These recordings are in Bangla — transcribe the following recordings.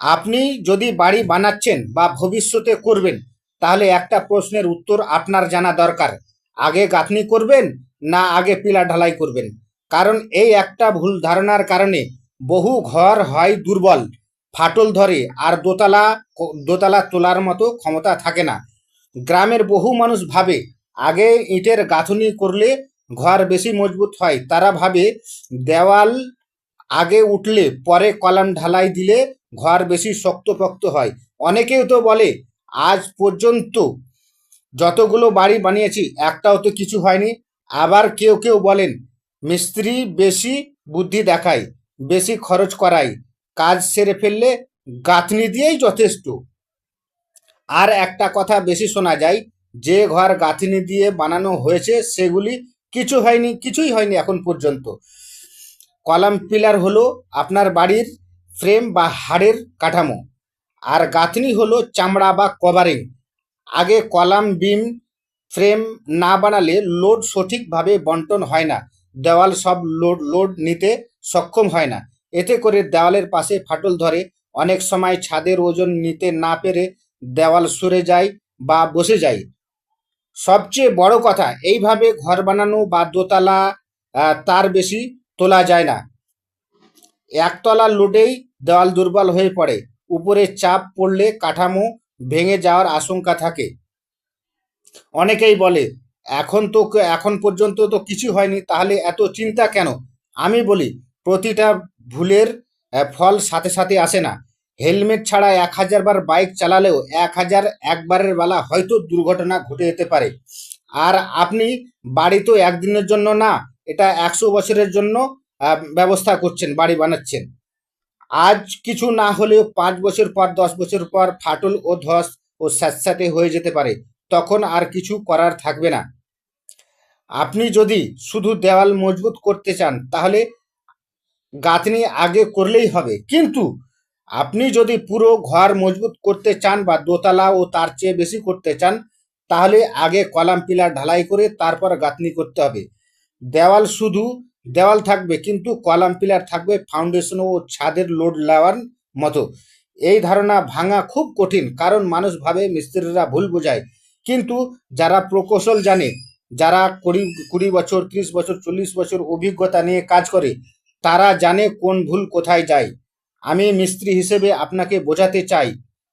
আপনি যদি বাড়ি বানাচ্ছেন বা ভবিষ্যতে করবেন, তাহলে একটা প্রশ্নের উত্তর আপনার জানা দরকার। আগে গাঁথনি করবেন না আগে পিলার ঢালাই করবেন? কারণ এই একটা ভুল ধারণার কারণে বহু ঘর হয় দুর্বল, ফাটল ধরে, আর দোতলা দোতলা তোলার মতো ক্ষমতা থাকে না। গ্রামের বহু মানুষ ভাবে, আগে ইটের গাঁথনি করলে ঘর বেশি মজবুত হয়। তারা ভাবে, দেওয়াল আগে উঠলে, পরে কলাম ঢালাই দিলে ঘর বেশি শক্তপোক্ত হয়। অনেকেও তো বলে, আজ পর্যন্ত যতগুলো বাড়ি বানিয়েছি, একটাও তো কিছু হয়নি। আবার কেউ কেউ বলেন, মিস্ত্রি বেশি বুদ্ধি দেখায়, বেশি খরচ করায়, কাজ সেরে ফেললে গাঁথনি দিয়েই যথেষ্ট। আর একটা কথা বেশি শোনা যায়, যে ঘর গাঁথনি দিয়ে বানানো হয়েছে, সেগুলি কিছু হয়নি, কিছুই হয়নি এখন পর্যন্ত। কলাম পিলার হলো আপনার বাড়ির ফ্রেম বা হাড়ের কাঠামো। আর গাঁথনি হলো চামড়া বা কভারিং। আগে কলাম, বিম, ফ্রেম না বানালে লোড সঠিকভাবে বন্টন হয় না। দেওয়াল সব লোড লোড নিতে সক্ষম হয় না। এতে করে দেওয়ালের পাশে ফাটল ধরে। অনেক সময় ছাদের ওজন নিতে না পেরে দেওয়াল সরে যায় বা বসে যায়। সবচেয়ে বড় কথা, এইভাবে ঘর বানানো বা দোতলা তার বেশি তোলা যায় না। একতলা লোডেই দেওয়াল দুর্বল হয়ে পড়ে। উপরে চাপ পড়লে কাঠামো ভেঙে যাওয়ার আশঙ্কা থাকে। অনেকেই বলে, এখন তো এখন পর্যন্ত তো কিছু হয়নি, তাহলে এত চিন্তা কেন? আমি বলি, প্রতিটা ভুলের ফল সাথে সাথে আসে না। হেলমেট ছাড়া এক হাজার বার বাইক চালালেও এক হাজার একবারের বেলা হয়তো দুর্ঘটনা ঘটে যেতে পারে। আর আপনি বাড়ি তো একদিনের জন্য না একশো বছরের জন্য ব্যবস্থা করছেন, বাড়ি বানাচ্ছেন। আজ কিছু না হলেও পাঁচ বছর পর, দশ বছর পর ফাটল ও ধস ও স্যাঁতস্যাঁতে হয়ে যেতে পারে, তখন আর কিছু করার থাকবে না। আপনি যদি শুধু দেওয়াল মজবুত করতে চান, তাহলে গাঁথনি আগে করলেই হবে। কিন্তু আপনি যদি পুরো ঘর মজবুত করতে চান বা দোতলা ও তার চেয়ে বেশি করতে চান, তাহলে আগে কলাম পিলার ঢালাই করে তারপর গাঁথনি করতে হবে। দেওয়াল শুধু দেওয়াল থাকবে, কিন্তু কলাম পিলার থাকবে ফাউন্ডেশন ও ছাদের লোড নেওয়ার মতো। এই ধারণা ভাঙা খুব কঠিন, কারণ মানুষ ভাবে মিস্ত্রিরা ভুল বোঝায়। কিন্তু যারা প্রকৌশল জানে, যারা কুড়ি কুড়ি বছর, ত্রিশ বছর, চল্লিশ বছর অভিজ্ঞতা নিয়ে কাজ করে, তারা জানে কোন ভুল কোথায় যায়। আমি মিস্ত্রি হিসেবে আপনাকে বোঝাতে চাই,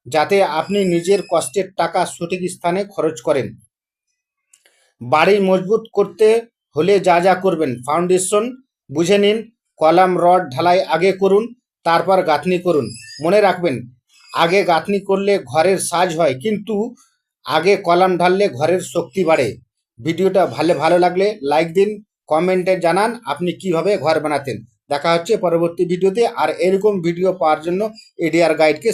যাতে আপনি নিজের কষ্টের টাকা সঠিক স্থানে খরচ করেন। বাড়ি মজবুত করতে হলে যা যা করবেন। ফাউন্ডেশন বুঝে নিন, কলাম, রড, ঢালাই আগে করুন, তারপর গাঁথনি করুন। মনে রাখবেন, আগে গাঁথনি করলে ঘরের সাজ হয়, কিন্তু আগে কলাম ঢাললে ঘরের শক্তি বাড়ে। ভিডিওটা ভালো ভালো লাগলে লাইক দিন, কমেন্টে জানান আপনি কীভাবে ঘর বানাতেন। দেখা হচ্ছে পরবর্তী ভিডিওতে, আর এরকম ভিডিও পাওয়ার জন্য এডিআর গাইডকে